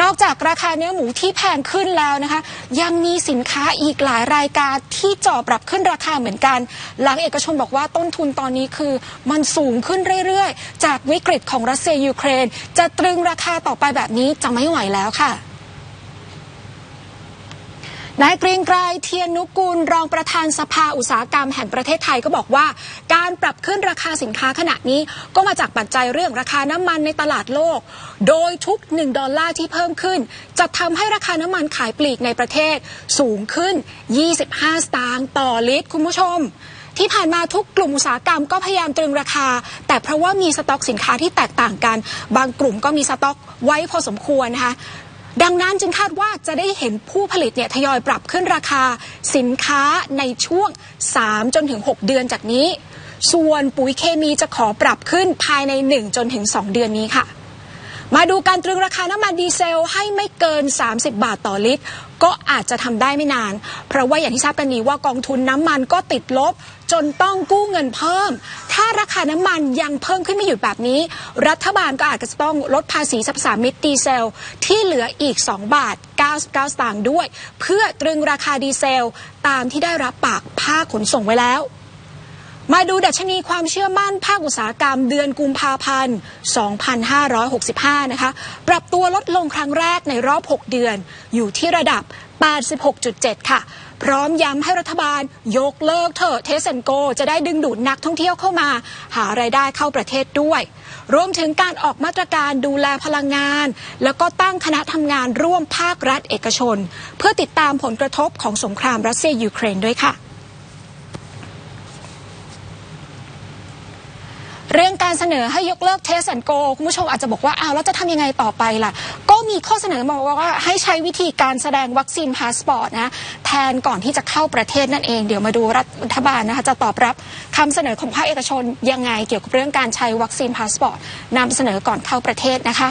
นอกจากราคาเนื้อหมูที่แพงขึ้นแล้วนะคะ ยังมีสินค้าอีกหลายรายการที่จ่อปรับขึ้นราคาเหมือนกัน หลังเอกชนบอกว่าต้นทุนตอนนี้คือ มันสูงขึ้นเรื่อยๆ จากวิกฤตของรัสเซียยูเครน จะตรึงราคาต่อไปแบบนี้จะไม่ไหวแล้วค่ะ นายเกรียงไกรเทียนนุกูล รองประธานสภาอุตสาหกรรมแห่งประเทศไทยก็บอกว่า การปรับขึ้นราคาสินค้าขณะนี้ก็มาจากปัจจัยเรื่องราคาน้ำมันในตลาดโลก โดยทุก 1 ดอลลาร์ที่เพิ่มขึ้น จะทำให้ราคาน้ำมันขายปลีกในประเทศสูงขึ้น 25 สตางค์ต่อลิตรคุณผู้ชมที่ผ่านมาทุกกลุ่มอุตสาหกรรมก็พยายามตรึงราคา แต่เพราะว่ามีสต็อกสินค้าที่แตกต่างกัน บางกลุ่มก็มีสต็อกไว้พอสมควรนะคะ ดังนั้นจึงคาดว่าจะได้เห็นผู้ผลิตเนี่ยทยอยปรับขึ้นราคาสินค้าในช่วง 3 จนถึง 6 เดือนจากนี้ ส่วนปุ๋ยเคมีจะขอปรับขึ้นภายใน 1 จนถึง 2 เดือนนี้ค่ะ มาดูการตรึงราคาน้ำมันดีเซลให้ไม่เกิน 30 บาทต่อลิตร ก็อาจจะทำได้ไม่นาน เพราะว่าอย่างที่ทราบกันดีว่ากองทุนน้ำมันก็ติดลบ จนต้องกู้เงินเพิ่ม ถ้าราคาน้ำมันยังเพิ่มขึ้นไม่หยุดแบบนี้ รัฐบาลก็อาจจะต้องลดภาษีสรรพสามิตดีเซล ที่เหลืออีก 2 บาท 99 สตางค์ด้วย เพื่อตรึงราคาดีเซล ตามที่ได้รับปากภาคขนส่งไว้แล้ว มาดูดัชนีความเชื่อมั่นภาคอุตสาหกรรมเดือนกุมภาพันธ์ 2565 นะคะ ปรับตัวลดลงครั้งแรกในรอบ 6 เดือน อยู่ที่ระดับ 86.7 ค่ะ พร้อมย้ำให้รัฐบาลยกเลิกเถอะเทสโก จะได้ดึงดูดนักท่องเที่ยวเข้ามา หารายได้เข้าประเทศด้วย รวมถึงการออกมาตรการดูแลพลังงาน แล้วก็ตั้งคณะทำงานร่วมภาครัฐเอกชน เพื่อติดตามผลกระทบของสงครามรัสเซียยูเครนด้วยค่ะ เรื่องการเสนอให้ยกเลิกเทสแอนโกคุณผู้ชมอาจจะบอกว่าอ้าวแล้วจะทำยังไงต่อไปล่ะ ก็มีข้อเสนอมาว่าให้ใช้วิธีการแสดงวัคซีนพาสปอร์ตนะแทนก่อนที่จะเข้าประเทศนั่นเอง เดี๋ยวมาดูรัฐบาลนะคะจะตอบรับคำเสนอของภาคเอกชนยังไงเกี่ยวกับเรื่องการใช้วัคซีนพาสปอร์ตนำเสนอก่อนเข้าประเทศนะคะ